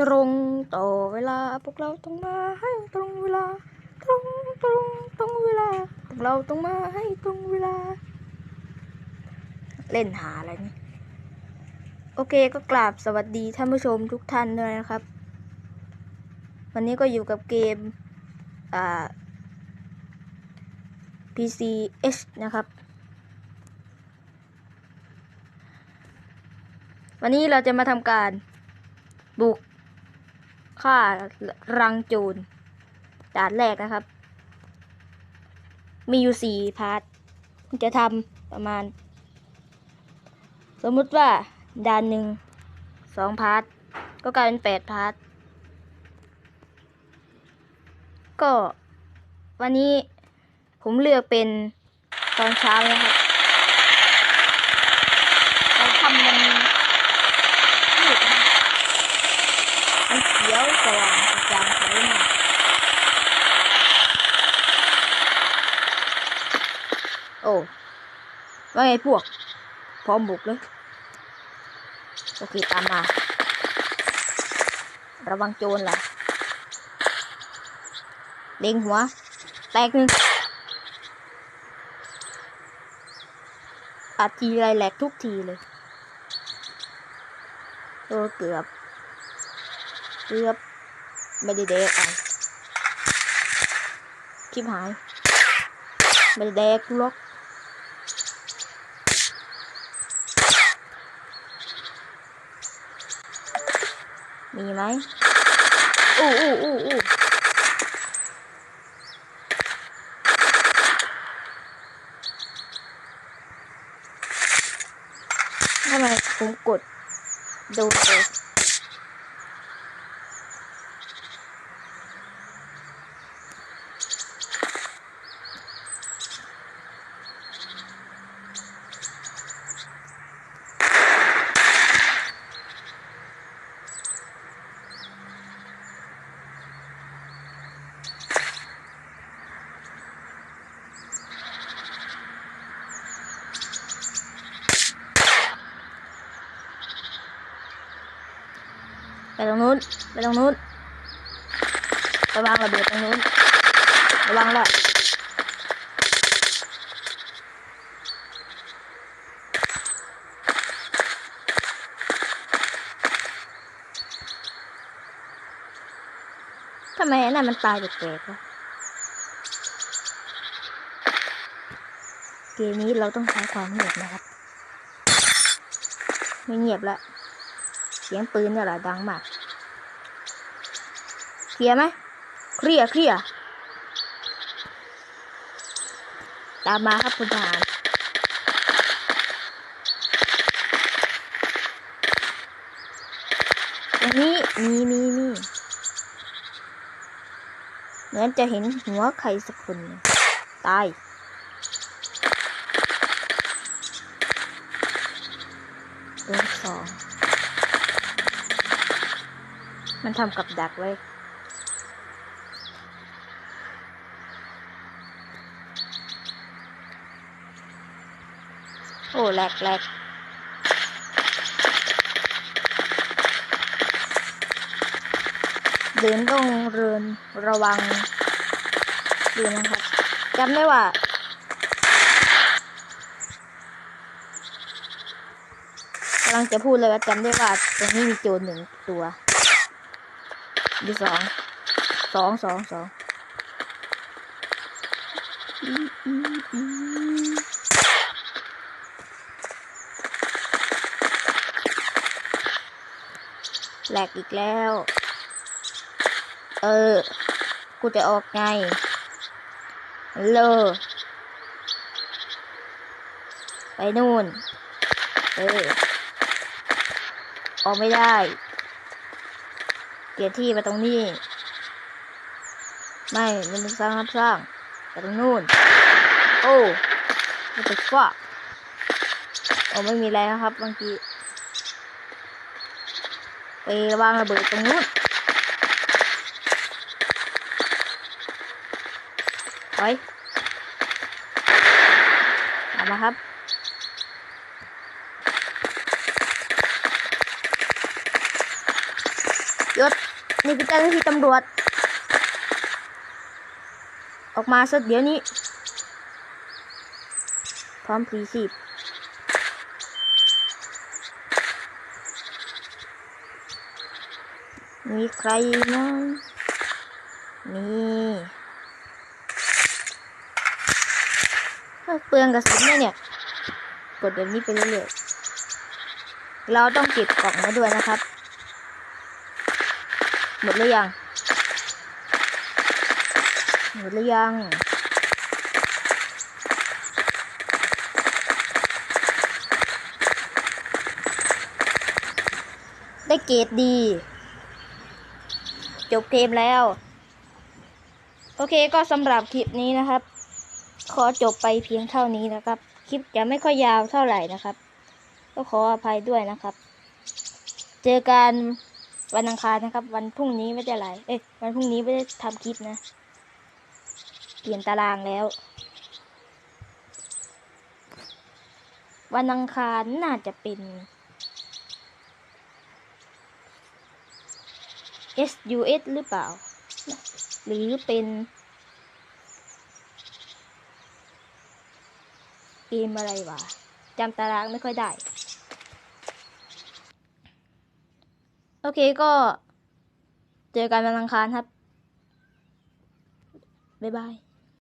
ตรงต่อเวลาพวกเราต้องมาให้ตรงเวลา ตรงตรงตรงเวลาพวกเราต้องมาให้ตรงเวลา เล่นหาอะไรนี่โอเคก็กราบสวัสดีท่านผู้ชมทุกท่านด้วยนะครับ วันนี้ก็อยู่กับเกมอ่า PCH นะครับ วันนี้เราจะมาทำการบุก ฆ่ารังโจรด่านแรกนะครับ มีอยู่สี่พาร์ทจะทำประมาณ สมมุติว่าด่านหนึ่งสองพาร์ทก็กลายเป็นแปดพาร์ทก็วันนี้ผมเลือกเป็นตอนเช้านะครับเราทำมันมืดนะมันเขียว สว่างกระจ่างใสมากโอ้ว่าไงพวก พร้อมบุกเลย โอเค ตามมา ระวังโจรล่ะ เล็งหัว แตกหนึ่งอัดทีไรแหลกทุกทีเลย เออเกือบ เกือบไม่ได้แดกอะคลิปหาย ไม่ได้แดกกูหรอกมีไหมอู้อู้อู้อู้ทำไมผมกดดูเลย ไปตรงนู้น ไปตรงนู้น ระวังระเบิดตรงนู้น ระวังละทำไมไอ้นั่นมันตายแปลกๆวะเกมนี้เราต้องใช้ความเงียบนะครับ ไม่เงียบละ เสียงปืนเนี่ยแหละดังมาก เคลียร์ไหมเคลียร์เคลียร์ตามมาครับคุณทหารตรงนี้มีมีมีเหมือนจะเห็นหัวใครสักคนตายตัวสอง มันทำกับดักไว้ โอ้แหลกแหลกเดินต้องเรินระวังดูนะครับจำได้ว่ากำลังจะพูดเลยว่าจำได้ว่าตรงนี้มีโจรหนึ่งตัว ดีสองสองสองสองแหลกอีกแล้ว เออ กูจะออกไง เลอไปนู่น เออ ออกไม่ได้ เปลี่ยนที่มาตรงนี้ ไม่มันเป็นสร้างรับสร้างไปตรงนู้น โอ้มันจะฟ้าโอ้ไม่มีอะไรนะครับบางทีไประวางระเบิดตรงนู้นไปเอามาครับ ยศนี่คือเจ้าหน้าที่ตำรวจ ออกมาสักเดี๋ยวนี้ พร้อมพลีชีพมีใครไหมมีเฮ้ยเปลืองกระสุนเนี่ยเนี่ย กดแบบนี้ไปเรื่อยๆ เราต้องเก็บกล่องมาด้วยนะครับ หมดหรือยัง หมดหรือยังได้เกรดดี จบเกมแล้ว โอเคก็สำหรับคลิปนี้นะครับ ขอจบไปเพียงเท่านี้นะครับ คลิปจะไม่ค่อยยาวเท่าไหร่นะครับ ก็ขออภัยด้วยนะครับ เจอกัน วันอังคารนะครับ วันพรุ่งนี้ไม่ได้ไรเอ้ยวันพรุ่งนี้ไม่ได้ทำคลิปนะ เปลี่ยนตารางแล้ว วันอังคารน่าจะเป็น SUS หรือเปล่า หรือเป็นเกมอะไรวะจำตารางไม่ค่อยได้ โอเคก็ เจอกันวันอังคารครับ บ๊ายบาย